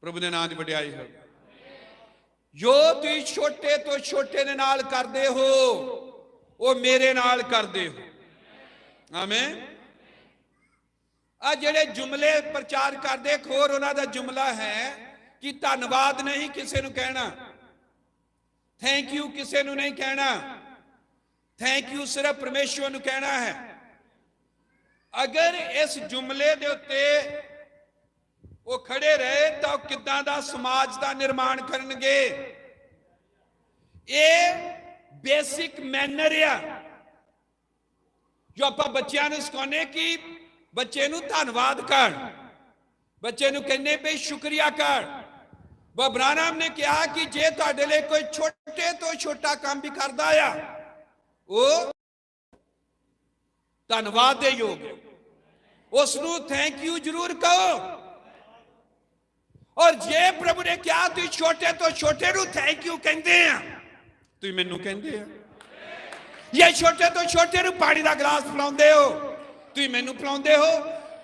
ਪ੍ਰਭੂ ਦੇ ਨਾਮ ਦੀ ਵਡਿਆਈ ਹੋ ਜੋ ਤੁਸੀਂ ਛੋਟੇ ਤੋਂ ਛੋਟੇ ਦੇ ਨਾਲ ਕਰਦੇ ਹੋ, ਉਹ ਮੇਰੇ ਨਾਲ ਕਰਦੇ ਹੋ। ਆਮੇਨ। ਆ ਜਿਹੜੇ ਜੁਮਲੇ ਪ੍ਰਚਾਰ ਕਰਦੇ, ਇੱਕ ਹੋਰ ਉਹਨਾਂ ਦਾ ਜੁਮਲਾ ਹੈ ਕਿ ਧੰਨਵਾਦ ਨਹੀਂ ਕਿਸੇ ਨੂੰ ਕਹਿਣਾ। ਥੈਂਕ ਯੂ ਕਿਸੇ ਨੂੰ ਨਹੀਂ ਕਹਿਣਾ। ਥੈਂਕ ਯੂ ਸਿਰਫ ਪਰਮੇਸ਼ਵਰ ਨੂੰ ਕਹਿਣਾ ਹੈ। ਅਗਰ ਇਸ ਜੁਮਲੇ ਦੇ ਉੱਤੇ ਉਹ ਖੜੇ ਰਹੇ ਤਾਂ ਉਹ ਕਿੱਦਾਂ ਦਾ ਸਮਾਜ ਦਾ ਨਿਰਮਾਣ ਕਰਨਗੇ? ਇਹ ਬੇਸਿਕ ਮੈਨਰ ਆ। ਜੋ ਆਪਾਂ ਬੱਚਿਆਂ ਨੂੰ ਸਿਖਾਉਂਦੇ ਕਿ ਬੱਚੇ ਨੂੰ ਧੰਨਵਾਦ ਕਰ। ਬੱਚੇ ਨੂੰ ਕਹਿੰਦੇ ਵੀ ਸ਼ੁਕਰੀਆ ਕਰ। ਬਬਰਾਨਾਮ ਨੇ ਕਿਹਾ ਕਿ ਜੇ ਤੁਹਾਡੇ ਲਈ ਕੋਈ ਛੋਟੇ ਤੋਂ ਛੋਟਾ ਕੰਮ ਵੀ ਕਰਦਾ ਆ, ਉਹ ਧੰਨਵਾਦ ਦੇ ਯੋਗ ਹੈ। ਉਸ ਨੂੰ ਥੈਂਕ ਯੂ ਜ਼ਰੂਰ ਕਹੋ। ਔਰ ਜੇ ਪ੍ਰਭੂ ਨੇ ਕਿਹਾ ਤੁਸੀਂ ਛੋਟੇ ਤੋਂ ਛੋਟੇ ਨੂੰ ਥੈਂਕ ਯੂ ਕਹਿੰਦੇ ਆ, ਤੁਸੀਂ ਮੈਨੂੰ ਕਹਿੰਦੇ ਆ। ਇਹ ਛੋਟੇ ਤੋਂ ਛੋਟੇ ਨੂੰ ਪਾਣੀ ਦਾ ਗਲਾਸ ਪਿਲਾਉਂਦੇ ਹੋ, ਤੁਸੀਂ ਮੈਨੂੰ ਪਿਲਾਉਂਦੇ ਹੋ।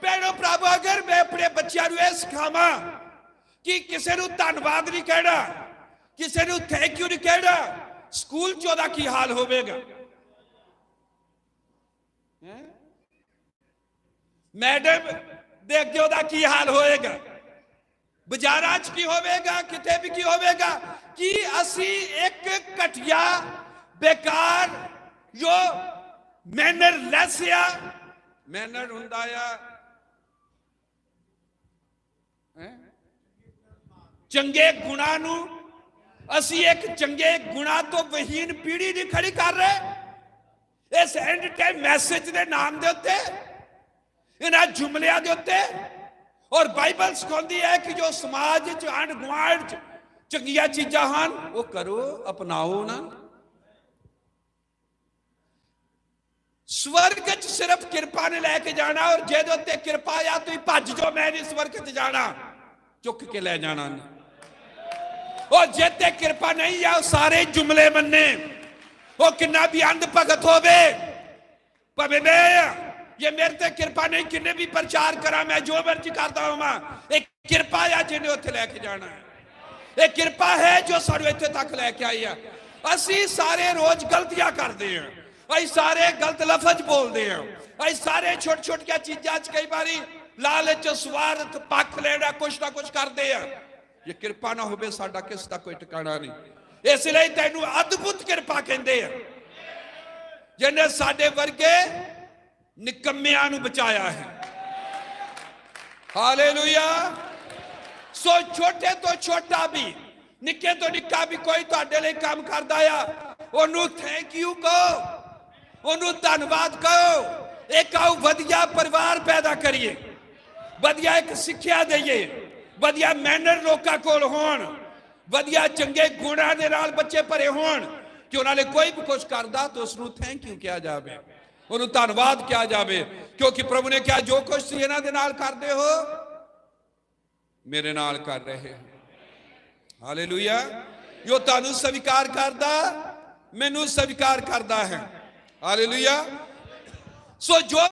ਭੈਣੋ ਪ੍ਰਭੂ, ਅਗਰ ਮੈਂ ਆਪਣੇ ਬੱਚਿਆਂ ਨੂੰ ਇਹ ਸਿਖਾਵਾਂ ਕਿ ਕਿਸੇ ਨੂੰ ਧੰਨਵਾਦ ਨਹੀਂ ਕਹਿਣਾ, ਕਿਸੇ ਨੂੰ ਥੈਂਕ ਯੂ ਨਹੀਂ ਕਹਿਣਾ, ਸਕੂਲ ਚ ਉਹਦਾ ਕੀ ਹਾਲ ਹੋਵੇਗਾ? ਮੈਡਮ ਦੇ ਅੱਗੇ ਉਹਦਾ ਕੀ ਹਾਲ ਹੋਏਗਾ? ਬਾਜ਼ਾਰਾਂ 'ਚ ਕੀ ਹੋਵੇਗਾ ਕਿਤੇ ਵੀ ਕੀ ਹੋਵੇਗਾ ਕਿ ਅਸੀਂ ਇੱਕ ਘਟਿਆ ਬੇਕਾਰ ਜੋ ਮੈਨਰ ਲੈਸ ਆ ਮੈਨਰ ਹੁੰਦਾ ਆ ਹੈਂ? ਚੰਗੇ ਗੁਣਾ ਨੂੰ ਅਸੀਂ ਇੱਕ ਚੰਗੇ ਗੁਣਾ ਤੋਂ ਵਹੀਨ ਪੀੜ੍ਹੀ ਨਹੀਂ ਖੜੀ ਕਰ ਰਹੇ ਇਸ ਐਂਡ ਟਾਈਮ ਮੈਸੇਜ ਦੇ ਨਾਮ ਦੇ ਉੱਤੇ ਇਹਨਾਂ ਜੁਮਲਿਆਂ ਦੇ ਉੱਤੇ ਔਰ ਬਾਈਬਲ ਸਿਖਾਉਂਦੀ ਹੈ ਕਿ ਜੋ ਸਮਾਜ ਚ ਅਣ ਗੁਆਂਢ ਚ ਚੰਗੀਆਂ ਚੀਜ਼ਾਂ ਹਨ, ਉਹ ਕਰੋ, ਅਪਣਾਓ ਉਹਨਾਂ ਸਵਰਗ ਚ ਸਿਰਫ ਕਿਰਪਾ ਨੇ ਲੈ ਕੇ ਜਾਣਾ ਔਰ ਜਿਹਦੇ ਉੱਤੇ ਕਿਰਪਾ ਆ, ਤੁਸੀਂ ਭੱਜ ਜੋ ਮੈਂ ਨਹੀਂ ਸਵਰਗ ਚ ਜਾਣਾ। ਚੁੱਕ ਕੇ ਲੈ ਜਾਣਾ ਉਹ ਜੇ ਤੇ ਕਿਰਪਾ ਨਹੀਂ ਆ, ਉਹ ਸਾਰੇ ਜੁਮਲੇ ਮੰਨੇ। ਉਹ ਕਿੰਨਾ ਵੀ ਅੰਧ ਭਗਤ ਹੋਵੇ, ਭਾਵੇਂ ਮੈਂ ਇਹ ਮੇਰੇ ਤੇ ਕਿਰਪਾ ਨਹੀਂ, ਕਿੰਨੇ ਵੀ ਪ੍ਰਚਾਰ ਕਰਾਂ, ਮੈਂ ਜੋ ਮਰਜ਼ੀ ਕਰਦਾ ਹਾਂ ਇਹ ਕਿਰਪਾ ਆ ਜਿਹਨੇ ਉੱਥੇ ਲੈ ਕੇ ਜਾਣਾ ਇਹ ਕਿਰਪਾ ਹੈ ਜੋ ਸਾਨੂੰ ਇੱਥੇ ਤੱਕ ਲੈ ਕੇ ਆਈ ਆ। ਅਸੀਂ ਸਾਰੇ ਰੋਜ਼ ਗਲਤੀਆਂ ਕਰਦੇ ਹਾਂ। ਅਸੀਂ ਸਾਰੇ ਗਲਤ ਲਫ਼ਜ਼ ਬੋਲਦੇ ਹਾਂ। ਅਸੀਂ ਸਾਰੇ ਛੋਟ ਛੋਟੀਆਂ ਚੀਜ਼ਾਂ 'ਚ ਕਈ ਵਾਰੀ ਲਾਲਚ, ਸਵਾਰਥ, ਪੱਖ ਲੈਣਾ, ਕੁਛ ਨਾ ਕੁਛ ਕਰਦੇ ਆ ਜੇ ਕਿਰਪਾ ਨਾ ਹੋਵੇ, ਸਾਡਾ ਕਿਸ ਦਾ ਕੋਈ ਟਿਕਾਣਾ ਨਹੀਂ। ਇਸ ਲਈ ਤੈਨੂੰ ਅਦਭੁਤ ਕਿਰਪਾ ਕਹਿੰਦੇ ਆ ਜਿਹਨੇ ਸਾਡੇ ਵਰਗੇ ਨਿਕੰਮਿਆਂ ਨੂੰ ਬਚਾਇਆ ਹੈ। ਹਾਲੇਲੂਇਆ। ਸੋ ਛੋਟੇ ਤੋਂ ਛੋਟਾ ਵੀ, ਨਿੱਕੇ ਤੋਂ ਨਿੱਕਾ ਵੀ ਕੋਈ ਤੁਹਾਡੇ ਲਈ ਕੰਮ ਕਰਦਾ ਆ, ਉਹਨੂੰ ਥੈਂਕ ਯੂ ਕਹੋ। ਉਹਨੂੰ ਧੰਨਵਾਦ ਕਹੋ। ਇੱਕ ਆਉ ਵਧੀਆ ਪਰਿਵਾਰ ਪੈਦਾ ਕਰੀਏ। ਵਧੀਆ ਇੱਕ ਸਿੱਖਿਆ ਦਈਏ। ਵਧੀਆ ਮੈਨਰ ਲੋਕਾਂ ਕੋਲ ਹੋਣ। ਵਧੀਆ ਚੰਗੇ ਗੁਣਾਂ ਦੇ ਨਾਲ ਬੱਚੇ ਭਰੇ ਹੋਣ। ਕਿ ਉਹਨਾਂ ਨੇ ਕੋਈ ਵੀ ਕੁਝ ਕਰਦਾ, ਤਾਂ ਉਸ ਨੂੰ ਥੈਂਕ ਯੂ ਕਿਹਾ ਜਾਵੇ। ਉਹਨੂੰ ਧੰਨਵਾਦ ਕਿਹਾ ਜਾਵੇ ਕਿਉਂਕਿ ਪ੍ਰਭੂ ਨੇ ਕਿਹਾ ਜੋ ਕੁਝ ਤੁਸੀਂ ਇਹਨਾਂ ਦੇ ਨਾਲ ਕਰਦੇ ਹੋ ਮੇਰੇ ਨਾਲ ਕਰ ਰਹੇ ਹੋ ਹਾਲੇਲੂਇਆ ਜੋ ਤੁਹਾਨੂੰ ਸਵੀਕਾਰ ਕਰਦਾ ਮੈਨੂੰ ਸਵੀਕਾਰ ਕਰਦਾ ਹੈ ਹਾਲੇਲੂਇਆ ਸੋ ਜੋ